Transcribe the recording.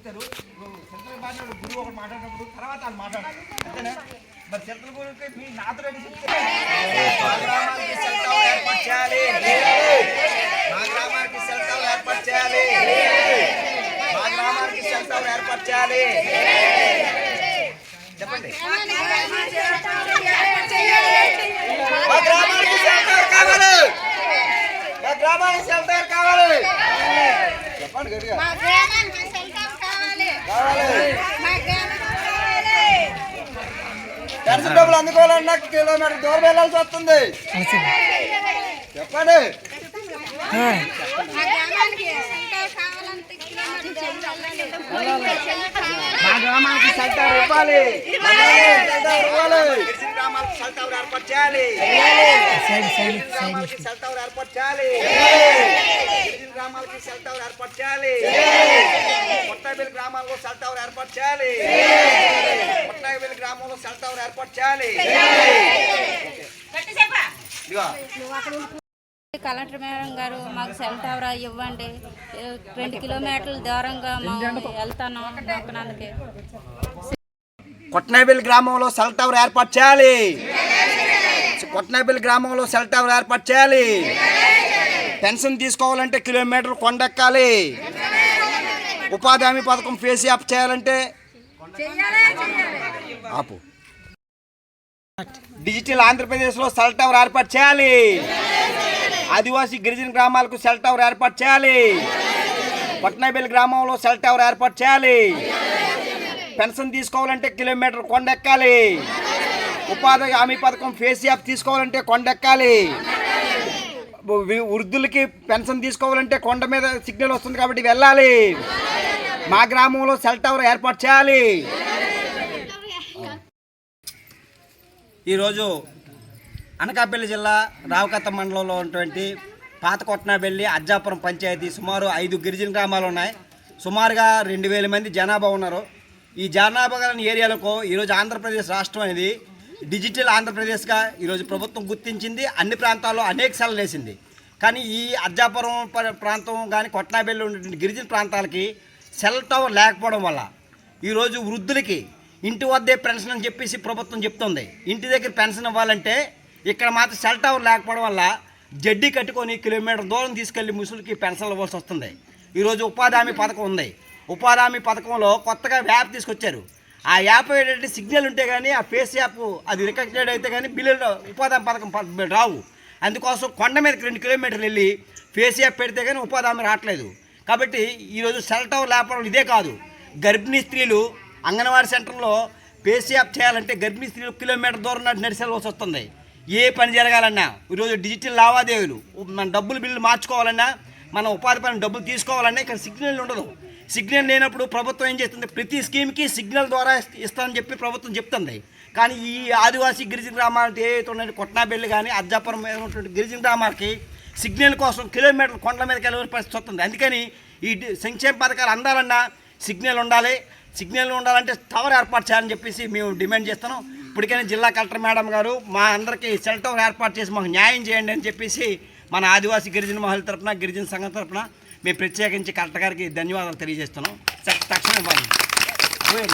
చెప్తారు సెంట్రల్ మాట్లాడు గురువు ఒకటి మాట్లాడినప్పుడు తర్వాత వాళ్ళు మాట్లాడాలి అంతేనా మరి సెంట్రల్ గురువుకి మీ నాతో రెడ్డి చెప్తే మా గ్రామానికి సెల్ టవర్ ఏర్పాటు చేయాలి మా గ్రామానికి సెల్ టవర్ ఏర్పాటు చేయాలి మా గ్రామానికి సెల్ టవర్ ఏర్పాటు చేయాలి చెప్పండి మా గ్రామానికి సెల్ టవర్ కావాలి మా గ్రామానికి సెల్ టవర్ కావాలి చెప్పండి గట్టిగా పెన్షన్ డబ్బులు అందుకోవాలన్నా కిలోమీటర్ దూరం వెళ్ళాల్సి వస్తుంది చెప్పండి. మా గ్రామానికి సెల్టప్ ఇవ్వాలి ఏర్పాటు చేయాలి ఏర్పాటు చేయాలి గ్రామాలకి ఏర్పాటు చేయాలి కొత్తబెల్లి గ్రామాల్లో సెల్టర్ ఏర్పాటు చేయాలి. కొత్తబెల్లి గ్రామంలో సెల్టర్ ఏర్పాటు చేయాలి. కలెక్టర్ మేడం గారు మాకు సెల్ టవర్ ఇవ్వండి. రెండు కిలోమీటర్ల దూరంగా వెళ్తాను నొక్కడానికి కొట్నాబిల్ గ్రామంలో సెల్ టవర్ ఏర్పాటు చేయాలి. కొట్నాబిల్ గ్రామంలో సెల్ టవర్ ఏర్పాటు చేయాలి. పెన్షన్ తీసుకోవాలంటే కిలోమీటర్ కొండెక్కాలి. ఉపాధి హామీ పథకం ఫేస్ యాప్ చేయాలంటే ఆపు. డిజిటల్ ఆంధ్రప్రదేశ్లో సెల్ టవర్ ఏర్పాటు చేయాలి. ఆదివాసీ గిరిజన గ్రామాలకు సెల్ టవర్ ఏర్పాటు చేయాలి. పట్నాబిల్ గ్రామంలో సెల్ టవర్ ఏర్పాటు చేయాలి. పెన్షన్ తీసుకోవాలంటే కిలోమీటర్ కొండెక్కాలి. ఉపాధి హామీ పథకం ఫేస్ యాప్ తీసుకోవాలంటే కొండెక్కాలి. వి- వృద్ధులకి పెన్షన్ తీసుకోవాలంటే కొండ మీద సిగ్నల్ వస్తుంది కాబట్టి వెళ్ళాలి. మా గ్రామంలో సెల్ టవర్ ఏర్పాటు చేయాలి. ఈరోజు అనకాపల్లి జిల్లా రావకత్త మండలంలో ఉన్నటువంటి పాత కొట్నాబెల్లి అజ్జాపురం పంచాయతీ సుమారు ఐదు గిరిజన గ్రామాలు ఉన్నాయి. సుమారుగా రెండు వేల మంది జనాభా ఉన్నారు. ఈ జనాభా గల ఏరియాలకు ఈరోజు ఆంధ్రప్రదేశ్ రాష్ట్రం అనేది డిజిటల్ ఆంధ్రప్రదేశ్గా ఈరోజు ప్రభుత్వం గుర్తించింది. అన్ని ప్రాంతాల్లో అనేక సెలవు వేసింది కానీ ఈ అజ్జాపురం ప- ప్రాంతం కానీ కొట్నాబెల్లి ఉన్నటువంటి గిరిజన ప్రాంతాలకి సెల్ టవర్ లేకపోవడం వల్ల ఈరోజు వృద్ధులకి ఇంటి వద్దే పెన్షన్ అని చెప్పేసి ప్రభుత్వం చెప్తుంది. ఇంటి దగ్గర పెన్షన్ ఇవ్వాలంటే ఇక్కడ మాత్రం సెల్ టవర్ లేకపోవడం వల్ల జడ్డీ కట్టుకొని కిలోమీటర్ దూరం తీసుకెళ్ళి ముసులకి పెన్షన్ ఇవ్వాల్సి వస్తుంది. ఈరోజు ఉపాధి హామీ పథకం ఉంది. ఉపాధి హామీ పథకంలో కొత్తగా యాప్ తీసుకొచ్చారు. ఆ యాప్ ఏంటంటే సిగ్నల్ ఉంటే కానీ ఆ ఫేస్ యాప్ అది రికగ్నైడ్ అయితే కానీ బిల్లులు ఉపాధి హామీ పథకం రావు. అందుకోసం కొండ మీదకి రెండు కిలోమీటర్లు వెళ్ళి ఫేస్ యాప్ పెడితే కానీ ఉపాధి హామీ రావట్లేదు. కాబట్టి ఈరోజు సెల్ టవర్ లేకపోవడం ఇదే కాదు. గర్భిణీ స్త్రీలు అంగన్వాడీ సెంటర్లో ఫేస్ యాప్ చేయాలంటే గర్భిణీ స్త్రీలు కిలోమీటర్ దూరం నాటి నడిచేయాల్సి వస్తుంది. ఏ పని జరగాలన్నా ఈరోజు డిజిటల్ లావాదేవీలు మన డబ్బులు బిల్లు మార్చుకోవాలన్నా మన ఉపాధి పని డబ్బులు తీసుకోవాలన్నా ఇక్కడ సిగ్నల్ ఉండదు. సిగ్నల్ లేనప్పుడు ప్రభుత్వం ఏం చేస్తుంది? ప్రతి స్కీమ్కి సిగ్నల్ ద్వారా ఇస్తామని ఇస్తానని చెప్పి ప్రభుత్వం చెప్తుంది. కానీ ఈ ఆదివాసీ గిరిజన గ్రామాలు ఏవైతే ఉన్నాయో కొట్నాబెల్లి కానీ అజ్జాపురం ఉన్నటువంటి గిరిజన గ్రామాలకి సిగ్నల్ కోసం కిలోమీటర్ కొండల మీదకి వెళ్ళవలసిన పరిస్థితి వస్తుంది. అందుకని ఈ సంక్షేమ పథకాలు అందాలన్నా సిగ్నల్ ఉండాలి. సిగ్నల్ ఉండాలంటే టవర్ ఏర్పాటు చేయాలని చెప్పేసి మేము డిమాండ్ చేస్తున్నాం. ఇప్పటికైనా జిల్లా కలెక్టర్ మేడం గారు మా అందరికీ సెల్ టవర్ ఏర్పాటు చేసి మాకు న్యాయం చేయండి అని చెప్పేసి మన ఆదివాసీ గిరిజన మహిళల తరపున గిరిజన సంఘం తరపున మేము ప్రత్యేకించి కలెక్టర్ గారికి ధన్యవాదాలు తెలియజేస్తున్నాం. తక్షణం